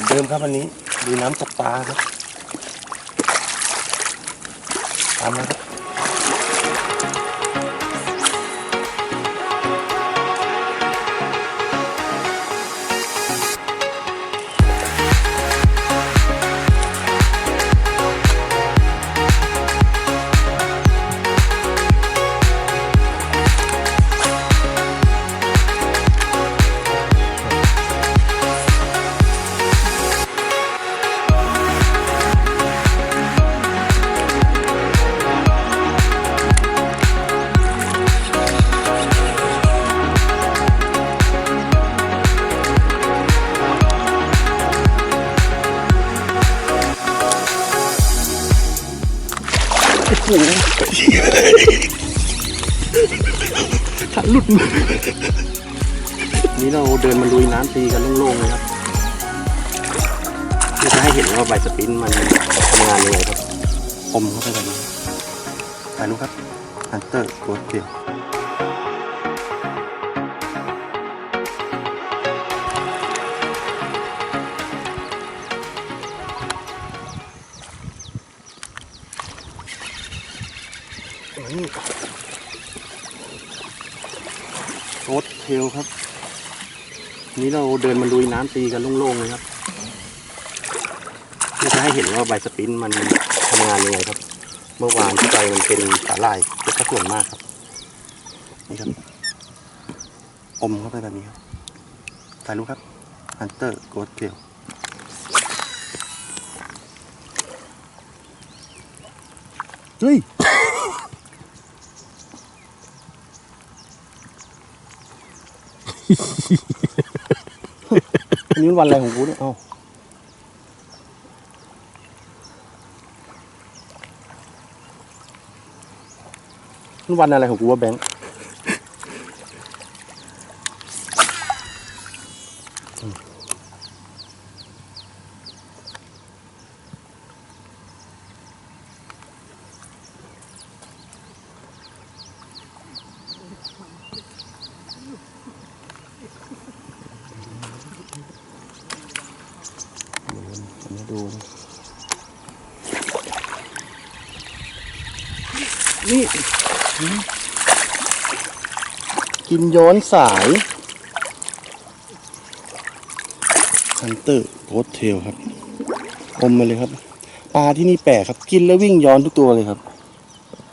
เหมือนเดิมครับวันนี้ดูน้ำตกปลาครับตามมาครับ ขันหลุดมือนี่เราเดินมาลุยน้ำตีกันโล่งๆเลยครับเพื่อจะให้เห็นว่าใบสปรินมันทำงานยังไงครับอมเข้าไปแบบนี้ถ่ายรูครับฮันเตอร์โคตรเดียว โคตเทลครับ นี่เราเดินมาลุยน้ำตีกันโล่งๆเลยครับเพื่อจะให้เห็นว่าใบสปรินมันทำงานยังไงครับ เมื่อวานที่ใบมันเป็นสาหร่ายเป็นสัดส่วนมากครับ นี่ครับ อมเข้าไปแบบนี้ครับถ่ายรูปครับฮันเตอร์โกดเกลเฮ้ย อันนี้มันวันอะไรของกูเนี่ยเอ้ามันวันอะไรของกูวะแบงค์ ผมจะดู นี่กินย้อนสายฮันเตอร์โกดเทลครับ อมมาเลยครับ ปลาที่นี่แปลกครับ กินแล้ววิ่งย้อนทุกตัวเลยครับ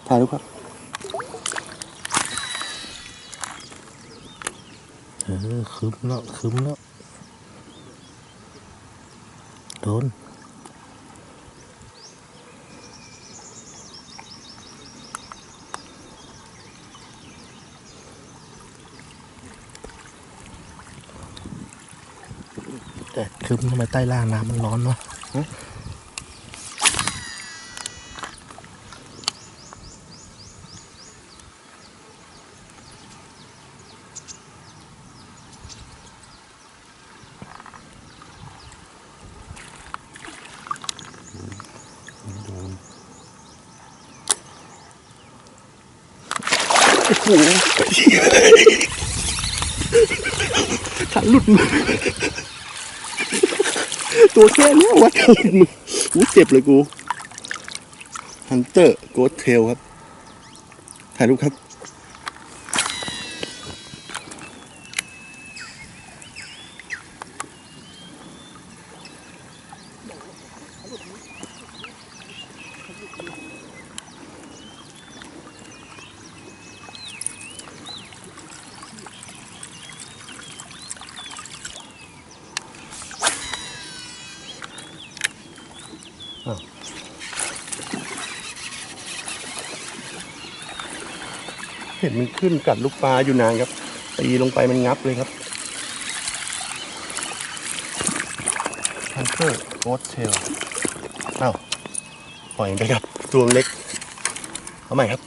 ถ่ายรูปครับเออคึมแล้วคึมแล้วโดน แต่คึมทำไมใต้ล่างน้ำมันร้อนวะขันหลุดมือ ตัวแค่เนี้ยวัดกับมืออุ๊ยเจ็บเลยกูฮันเตอร์โกดเทลครับถ่ายรูปครับ เห็นมันขึ้นกัดลูกปลาอยู่นานครับ ตีลงไปมันงับเลยครับฮันเตอร์โกดเทลเอ้าปล่อยไปครับตัวเล็ก เอาใหม่ครับ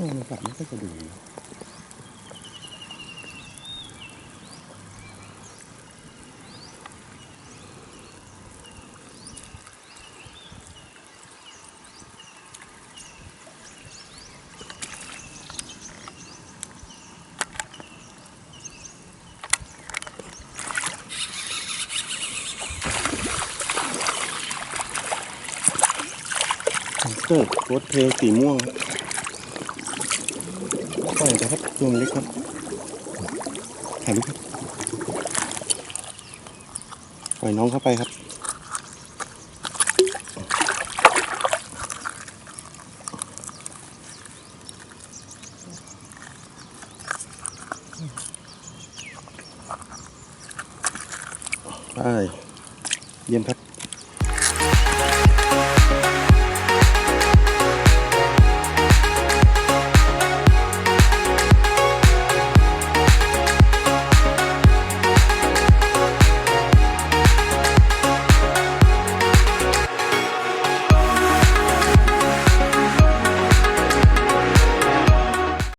โทรศัพท์ไม่ค่อยจะดูเตอร์โคตเทลสีม่วง ครับปล่อยไปครับตัวมันเล็กครับถ่ายรูปครับปล่อยน้องเข้าไปครับไปเยี่ยมครับ